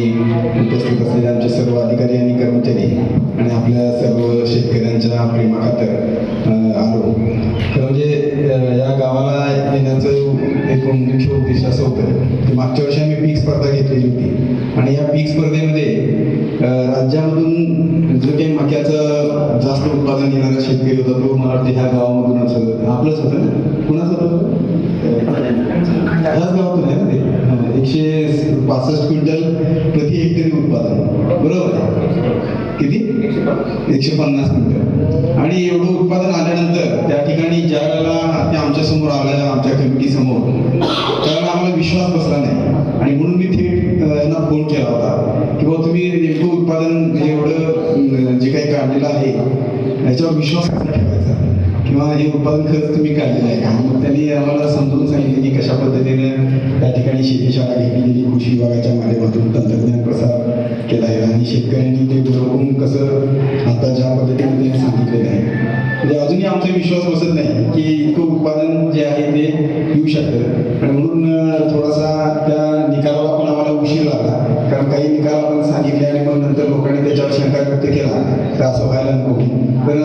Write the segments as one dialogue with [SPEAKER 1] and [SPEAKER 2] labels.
[SPEAKER 1] ठिकाणी उपस्थित असलेले आमचे सर्व अधिकारी आणि कर्मचारी आणि आपल्या सर्व शेतकऱ्यांच्या प्रेमाखातर आलो. खरं म्हणजे या गावाला येण्याचं एक मुख्य उद्देश असं होतं की मागच्या वर्षी आम्ही पीक स्पर्धा घेतलेली होती. आणि या पीक स्पर्धेमध्ये राज्यामधून जो काही मक्याचं जास्त उत्पादन घेणारा शेतकरी होता तो मला वाटतं ह्या गावामधूनच. आपलंच होतं ना? कुणाचं होतं? ह्याच गावातून आहे ना ते? एकशे पासष्ट क्विंटल प्रति हेक्टरी उत्पादन. बरोबर? किती? एकशे पन्नास क्विंटल. आणि एवढं उत्पादन आल्यानंतर त्या ठिकाणी ज्या वेळेला ते आमच्यासमोर आलं आमच्या कमिटी समोर त्यावेळेला आम्हाला विश्वास बसला नाही. आणि म्हणून मी थेट यांना फोन केला होता. की बाबा तुम्ही नेमकं उत्पादन एवढं जे काही काढलेलं आहे याच्यावर विश्वास कसा ठेवा किंवा हे उत्पादन खर्च तुम्ही काढलेलं आहे का? मग त्यांनी आम्हाला समजून सांगितले की कशा पद्धतीने त्या ठिकाणी शेतीशाळा घेतलेली कृषी विभागाच्या माध्यमातून तंत्रज्ञान प्रसार केला आहे आणि शेतकऱ्यांनी ते बरोबर कसं आता ज्या पद्धतीने त्यांनी सांगितलेलं आहे. म्हणजे अजूनही आमचा विश्वास बसत नाही की इतकं उत्पादन जे आहे ते येऊ शकतं. आणि म्हणून थोडासा त्या निकालाला पण आम्हाला उशीर लागला. कारण काही निकाल आपण सांगितले आणि मग नंतर लोकांनी त्याच्यावर शंका व्यक्त केला. तर असं व्हायला नको. तर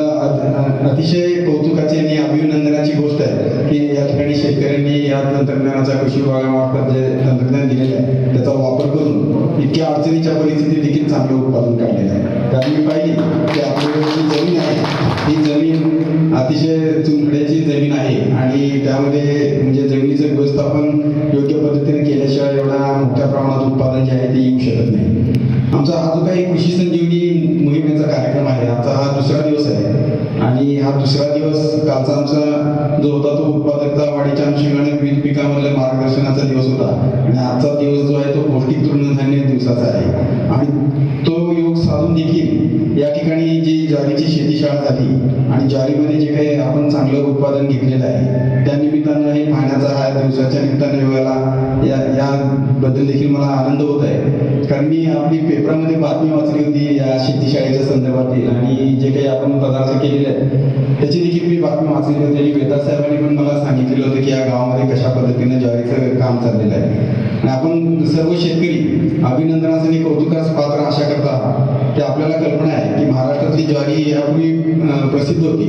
[SPEAKER 1] अतिशय कौतुकाची आणि अभिनंदनाची गोष्ट आहे की या ठिकाणी शेतकऱ्यांनी या तंत्रज्ञानाचा कृषी विभागामार्फत जे तंत्रज्ञान दिलेलं आहे त्याचा वापर करून इतक्या अडचणीच्या परिस्थितीत देखील चांगलं उत्पादन काढलेलं आहे. कारण मी पाहिली की आपली जी जमीन आहे ही जमीन अतिशय चुनखड्याची जमीन आहे आणि त्यामध्ये म्हणजे जमिनीचं व्यवस्थापन योग्य पद्धतीने केल्याशिवाय एवढा मोठ्या प्रमाणात उत्पादन जे आहे ते येऊ शकत नाही. आमचा हा जो काही कृषी संजीवनी आणि हा दुसरा दिवस कालचा आमचा जो होता तो उत्पादकता वाढीच्या अनुषंगाने विविध पिकामधल्या मार्गदर्शनाचा दिवस होता. आणि आजचा दिवस जो आहे तो पौष्टिक तृणधान्य दिवसाचा आहे. आणि तो योग साधून देखील या ठिकाणी जी ज्वारीची शेतीशाळा झाली आणि ज्वारीमध्ये जे काही आपण चांगलं उत्पादन घेतलेलं आहे त्या निमित्तानं हे पाहण्याचा हा दिवसाच्या निमित्तानं योगाला या याबद्दल देखील मला आनंद होत आहे. कारण मी आपली पेपरामध्ये बातमी वाचली होती या शेतीशाळेच्या संदर्भातील आणि जे काही आपण पदार्थ केलेले आहेत त्याची देखील मी बातमी वाचली होती. आणि वेदा साहेबांनी पण मला सांगितलेलं होतं की या गावामध्ये कशा पद्धतीने ज्वारीचं काम चाललेलं आहे. आणि आपण सर्व शेतकरी अभिनंदनास आणि कौतुकास पात्र अशा करता ते आपल्याला कल्पना आहे की महाराष्ट्रातली ज्वारी यापूर्वी प्रसिद्ध होती.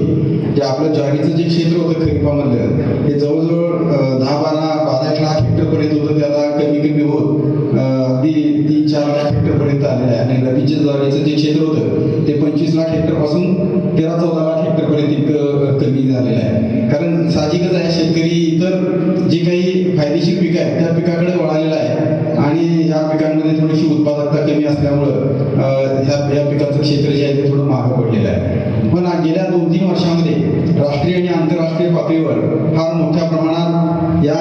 [SPEAKER 1] जे आपलं ज्वारीचं जे क्षेत्र होतं खरीपामधलं ते जवळजवळ दहा बारा बारा एक लाख हेक्टरपर्यंत होतं ते आता कमी कमी होत. अं, अगदी तीन चार लाख हेक्टरपर्यंत आलेलं आहे. आणि रबीच्या ज्वारीचं जे क्षेत्र होतं ते पंचवीस लाख हेक्टरपासून तेरा चौदा लाख हेक्टरपर्यंत इतकं कमी झालेलं आहे. कारण साहजिकच आहे शेतकरी इतर जी काही फायदेशीर पिकं आहेत त्या पिकाकडे वळालेला आहे. आणि ह्या पिकांमध्ये थोडीशी उत्पादकता कमी असल्यामुळं ह्या या पिकाचं क्षेत्र जे आहे ते थोडं मागं पडलेलं आहे. पण गेल्या दोन तीन वर्षामध्ये राष्ट्रीय आणि आंतरराष्ट्रीय पातळीवर फार मोठ्या प्रमाणात या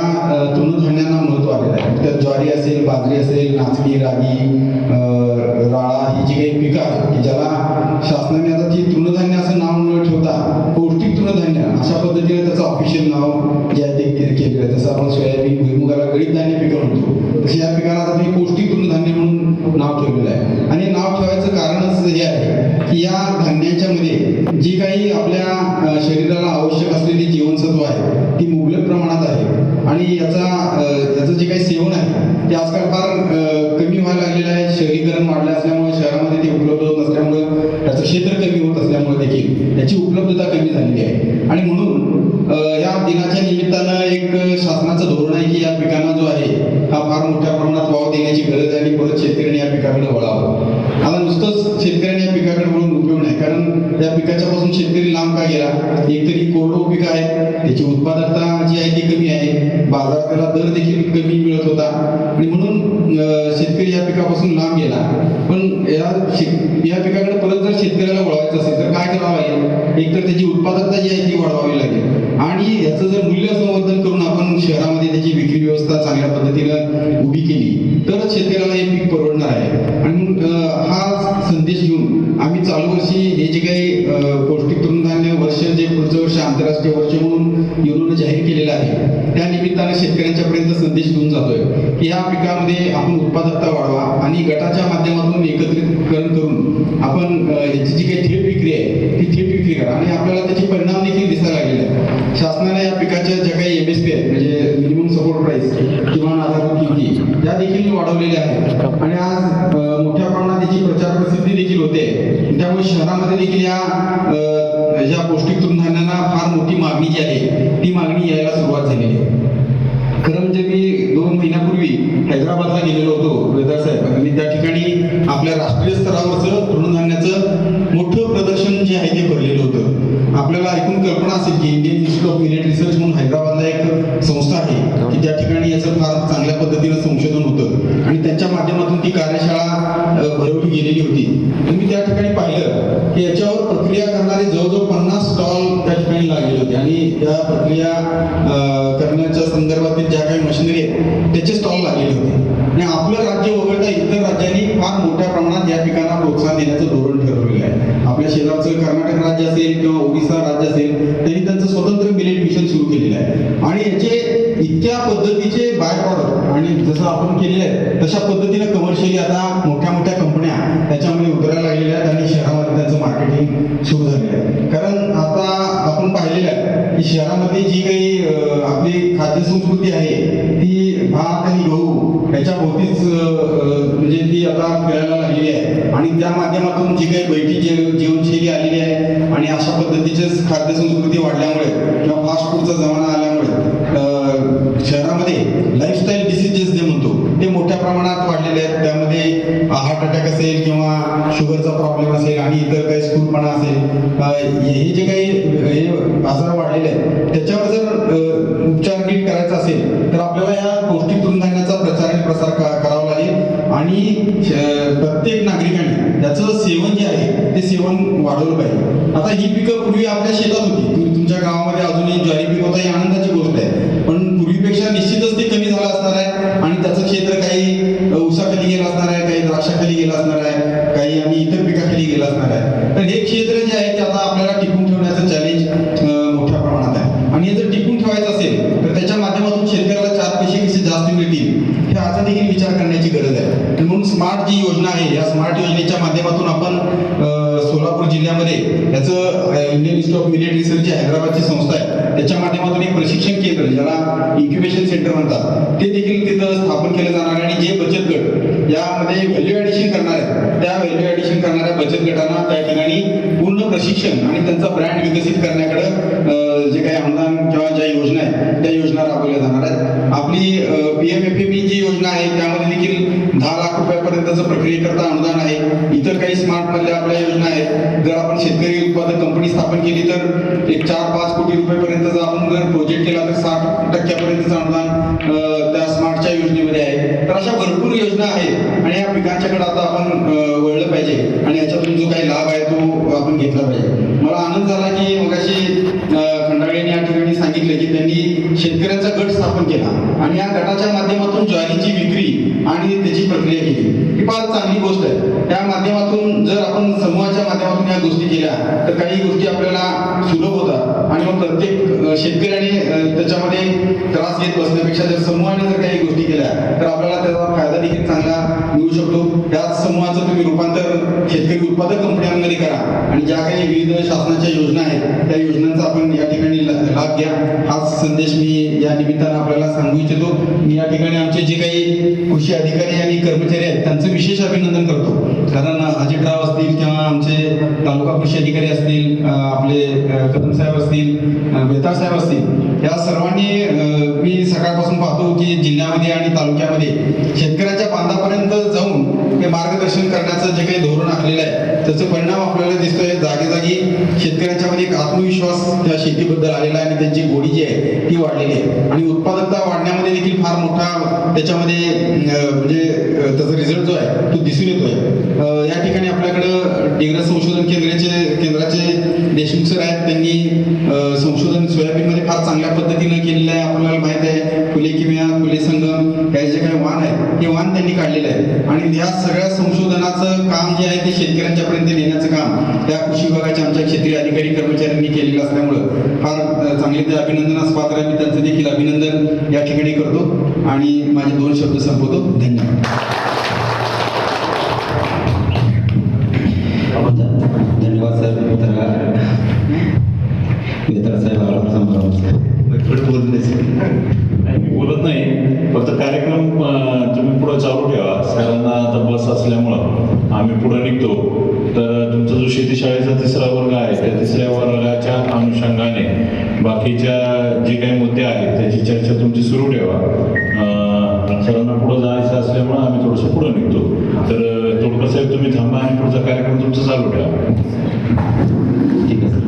[SPEAKER 1] तृणधान्यांना महत्त्व आलेलं आहे. त्यात ज्वारी असेल बाजरी असेल नाचणी रागी राळा ही जी काही पिकं आहेत की ज्याला शासनाने आता ती तृणधान्य असं नाव न ठेवता पौष्टिक तृणधान्य अशा पद्धतीने त्याचं ऑफिशियल नाव जे आहे ते केलेलं आहे. जसं आपण सोयाबीन भुईमुगाला गळीत धान्य पिकं म्हणतो तसे या पिकाला आता तुम्ही पौष्टिक तृणधान्य म्हणून नाव ठेवलेलं आहे. आणि नाव ठेवायचं कारणच हे आहे की या धान्याच्या मध्ये जी काही आपल्या शरीराला आवश्यक असलेली जीवनसत्व आहे ती मुबलक प्रमाणात आहे आणि याचा अ, याचं जे काही सेवन आहे ते आजकाल फार अ, कमी व्हायला लागलेलं आहे शहरीकरण वाढलं असल्यामुळे शहरामध्ये ते उपलब्ध होत नसल्यामुळं त्याचं क्षेत्र कमी होत असल्यामुळे देखील याची उपलब्धता कमी झालेली आहे आणि म्हणून अ, या दिनाच्या निमित्तानं एक शासनाचं धोरण आहे की या पिकांना जो आहे हा फार मोठ्या प्रमाणात वाव देण्याची गरज आहे आणि परत शेतकऱ्यांनी या पिकाकडे वळावं. आता नुसतंच शेतकऱ्यांनी या पिकाकडे वळून उपयोग नाही कारण या पिकाच्या पासून शेतकरी लांब का गेला? एकतरी कोरडो पीक आहे त्याची उत्पादकता जी आहे ती कमी आहे बाजाराला दर देखील कमी मिळत होता. आणि म्हणून शेतकरी या पिकापासून लांब गेला. पण या शेत या पिकाकडे परत जर शेतकऱ्याला वळवायचं असेल तर काय करावं लागेल? एकतर त्याची उत्पादकता जी आहे ती वाढवावी लागेल. आणि याचं जर मूल्य संवर्धन करून आपण शहरामध्ये त्याची विक्री व्यवस्था चांगल्या पद्धतीनं उभी केली तरच शेतकऱ्याला हे पीक परवडणार आहे. आणि हा संदेश घेऊन आम्ही चालू वर्षी हे जे काही पौष्टिक पुढचं वर्ष आंतरराष्ट्रीय वर्ष म्हणून युनोनं जाहीर केलेलं आहे. त्या निमित्तानं शेतकऱ्यांच्या पर्यंत संदेश घेऊन जातोय की या पिकामध्ये आपण उत्पादकता वाढवा आणि गटाच्या माध्यमातून एकत्रितकरण करून आपण याची जी काही थेट विक्री आहे ती थेट विक्री करा. आणि आपल्याला त्याचे परिणाम देखील दिसायला लागलेले आहेत. शासनाने या पिकाच्या ज्या काही एम एस पी आहेत म्हणजे मिनिमम सपोर्ट प्राईस किमान आधारभूत किमती त्या देखील वाढवलेल्या आहेत. आणि आज प्रसिद्धी देखील होते. त्यामुळे शहरामध्ये देखील या ज्या पौष्टिक तृणधान्यांना फार मोठी मागणी जी आहे ती मागणी यायला सुरुवात झालेली आहे. खरं म्हणजे मी दोन महिन्यापूर्वी हैदराबादला गेलेलो होतो वेदार साहेब. आणि त्या ठिकाणी आपल्या राष्ट्रीय स्तरावरचं तृणधान्याचं मोठं प्रदर्शन जे आहे ते भरलेलं होतं. आपल्याला ऐकून कल्पना असेल की Indian institute of millet research म्हणून हैदराबादला एक संस्था आहे. त्या ठिकाणी याचं फार चांगल्या पद्धतीनं संशोधन होतं आणि त्यांच्या माध्यमातून ती कार्यशाळा भरवली गेलेली होती. आणि मी त्या ठिकाणी पाहिलं की याच्यावर प्रक्रिया करणारे जवळजवळ पन्नास स्टॉल त्या ठिकाणी लागलेले होते. आणि त्या प्रक्रिया करण्याच्या संदर्भातील ज्या काही मशिनरी आहेत त्याचे स्टॉल लागलेले होते. आणि आपलं राज्य वगळता इतर राज्यांनी फार मोठ्या प्रमाणात या पिकांना प्रोत्साहन देण्याचं धोरण ठरवलेलं आहे आपल्या शेजारचं कर्नाटक राज्य असेल किंवा ओडिसा राज्य असेल त्यांनी त्यांचं स्वतंत्र मिलेट मिशन सुरू केलेलं आहे आणि याचे इतक्या पद्धतीचे बाय प्रॉडक्ट आणि जसं आपण केलेलं आहे तशा पद्धतीने कमर्शियली आता मोठ्या मोठ्या कंपन्या त्याच्यामध्ये उतरायला लागलेल्या आहेत आणि शहरामध्ये त्याचं मार्केटिंग सुरू झालेलं आहे. कारण आता आपण पाहिलेलं आहे की शहरामध्ये जी काही आपली खाद्य संस्कृती आहे ती भात आणि गहू याच्या भोवतीच म्हणजे ती आता फिरायला लागलेली आहे. आणि त्या माध्यमातून जी काही बैठी जीवनशैली आलेली आहे आणि अशा पद्धतीचेच खाद्य संस्कृती वाढल्यामुळे किंवा फास्ट फूडचा जमाना आल्यामुळे अं, शहरामध्ये लाईफस्टाईल डिसिजेस जे म्हणतो ते मोठ्या प्रमाणात वाढलेले आहेत. त्यामध्ये हार्ट अटॅक असेल किंवा शुगरचा प्रॉब्लेम असेल आणि इतर काही स्थूलपणा असेल हे जे काही हे आजार वाढलेले आहेत त्याच्यावर जर उपचार नीट करायचा असेल तर आपल्याला या पौष्टिक तृणधान्याचा प्रचार आणि प्रसार करावा लागेल. आणि प्रत्येक नागरिकाने त्याचं सेवन जे आहे ते सेवन वाढवलं पाहिजे. आता ही पिकं पूर्वी आपल्या शेतात होती. तुम्ही तुमच्या गावामध्ये क्षेत्र जे आहे ते आता आपल्याला टिकून ठेवण्याचं चॅलेंज मोठ्या प्रमाणात आहे. आणि हे जर टिकून ठेवायचं असेल तर त्याच्या माध्यमातून शेतकऱ्याला चार पैसे कसे जास्त मिळतील. हे आता देखील विचार करण्याची गरज आहे. म्हणून स्मार्ट जी योजना आहे या स्मार्ट योजनेच्या माध्यमातून आपण सोलापूर जिल्ह्यामध्ये याचं Indian institute of millet research जी हैदराबादची संस्था आहे. त्याच्या माध्यमातून एक प्रशिक्षण केंद्र ज्याला इन्क्युबेशन सेंटर म्हणतात. ते देखील तिथं स्थापन केलं जाणार आहे आणि जे बचत गट यामध्ये व्हॅल्यू ॲडिशन करणार आहेत त्या व्हॅल्यू ॲडिशन करणाऱ्या बचत गटांना त्या ठिकाणी पूर्ण प्रशिक्षण आणि त्यांचा ब्रँड विकसित करण्याकडे जे काही अनुदान किंवा ज्या योजना आहेत त्या योजना राबवल्या जाणार आहेत. आपली P M F M G योजना आहे त्यामध्ये देखील दहा लाख रुपयापर्यंतचं प्रक्रियेकरता अनुदान आहे. इतर काही स्मार्ट मधल्या आपल्या योजना आहेत. जर आपण शेतकरी उत्पादक कंपनी स्थापन केली तर एक चार पाच कोटी रुपयेपर्यंतचा आपण जर प्रोजेक्ट केला तर साठ टक्क्यापर्यंतचं अनुदान त्या स्मार्टच्या योजनेमध्ये आहे. तर अशा भरपूर योजना आहेत आणि या पिकांच्याकडे आता आपण वळलं पाहिजे आणि याच्यातून जो काही लाभ आहे तो आपण घेतला पाहिजे. मला आनंद झाला की मगाशी अ, खंडाळे यांनी या ठिकाणी सांगितलं की त्यांनी शेतकऱ्यांचा गट स्थापन केला आणि या गटाच्या माध्यमातून ज्वारीची विक्री आणि त्याची प्रक्रिया केली. ही फार चांगली गोष्ट आहे. त्या माध्यमातून जर आपण समूहाच्या माध्यमातून या गोष्टी केल्या तर काही गोष्टी आपल्याला सुलभ होतात आणि मग प्रत्येक शेतकऱ्याने त्याच्यामध्ये त्रास घेत बसण्यापेक्षा जर समूहाने जर काही गोष्टी केल्या तर आपल्याला त्याचा फायदा देखील चांगला मिळू शकतो. त्याच समूहाचं तुम्ही रूपांतर शेतकरी उत्पादक कंपन्यांमध्ये करा. आणि ज्या काही विविध शासनाच्या योजना आहेत त्या योजनांचा आपण या ठिकाणी लाभ घ्या. हाच संदेश मी या निमित्तानं आपल्याला सांगू इच्छितो. मी या ठिकाणी आमचे जे काही कृषी अधिकारी आणि कर्मचारी आहेत त्यांचं विशेष अभिनंदन करतो. कारण अजितराव असतील किंवा आमचे तालुका कृषी अधिकारी असतील आपले कदम साहेब असतील बेताळ साहेब असतील या सर्वांनी मी सकाळपासून पाहतो की जिल्ह्यामध्ये आणि तालुक्यामध्ये शेतकऱ्याच्या बांधापर्यंत मार्गदर्शन करण्याचं जे काही धोरण आखलेलं आहे त्याचा परिणाम आपल्याला दिसतोय. जागी जागी शेतकऱ्यांच्या मध्ये एक आत्मविश्वास त्या शेतीबद्दल आलेला आहे आणि त्यांची गोडी जी आहे ती वाढलेली आहे. आणि उत्पादकता वाढण्यामध्ये देखील फार मोठा त्याच्यामध्ये म्हणजे त्याचा रिझल्ट जो आहे तो दिसून येतोय. या ठिकाणी आपल्याकडं डिग्रस संशोधन केंद्राचे केंद्राचे देशमुख सर आहेत. त्यांनी संशोधन संशोधन सोयाबीनमध्ये फार चांगल्या पद्धतीनं केलेलं आहे. आपल्याला माहीत आहे फुले किमिया फुले संगम हे जे काही वाण आहे ते वाण त्यांनी काढलेलं आहे आणि या सगळ्या संशोधनाचं काम जे आहे ते शेतकऱ्यांच्या पर्यंत नेण्याचं काम त्या कृषी विभागाच्या आमच्या क्षेत्रीय अधिकारी कर्मचाऱ्यांनी केलेलं असल्यामुळं फार चांगले ते अभिनंदनास पात्र आहे. मी त्यांचं देखील अभिनंदन या ठिकाणी करतो. आणि माझे दोन शब्द संपवतो. धन्यवाद.
[SPEAKER 2] तिसरा वर्ग आहे. त्या तिसऱ्या वर्गाच्या अनुषंगाने बाकीच्या जे काही मुद्दे आहेत त्याची चर्चा तुमची सुरू ठेवा. अं, सर्वांना पुढे जायचं असल्यामुळे आम्ही थोडंसं पुढे निघतो. तर अं, तोडकर साहेब तुम्ही थांबा आणि पुढचा कार्यक्रम तुमचा चालू ठेवा
[SPEAKER 3] ठीक आहे सर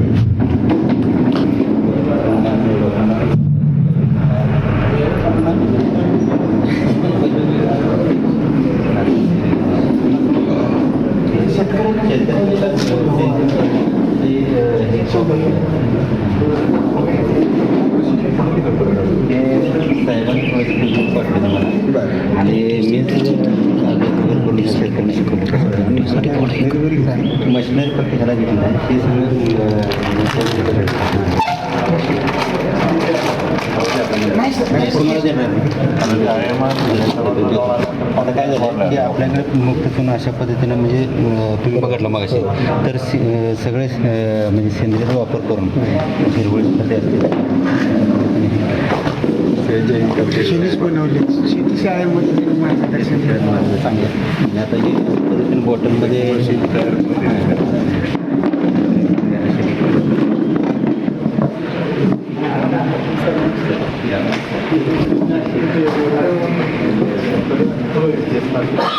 [SPEAKER 3] आणि मी मशिनरी फक्त ह्याला घेतलं आहे? हे सगळं आता काय झालं की आपल्याकडे मुक्ततून अशा पद्धतीनं म्हणजे तुम्ही बघितलं मग तर सि- अं, सगळे म्हणजे सेंद्रियचा वापर करून हिरवळ
[SPEAKER 4] जॉईन करते शेती शाळेमध्ये मार्गदर्शन
[SPEAKER 3] चांगलं आता जे प्रदूषण बॉटलमध्ये Thank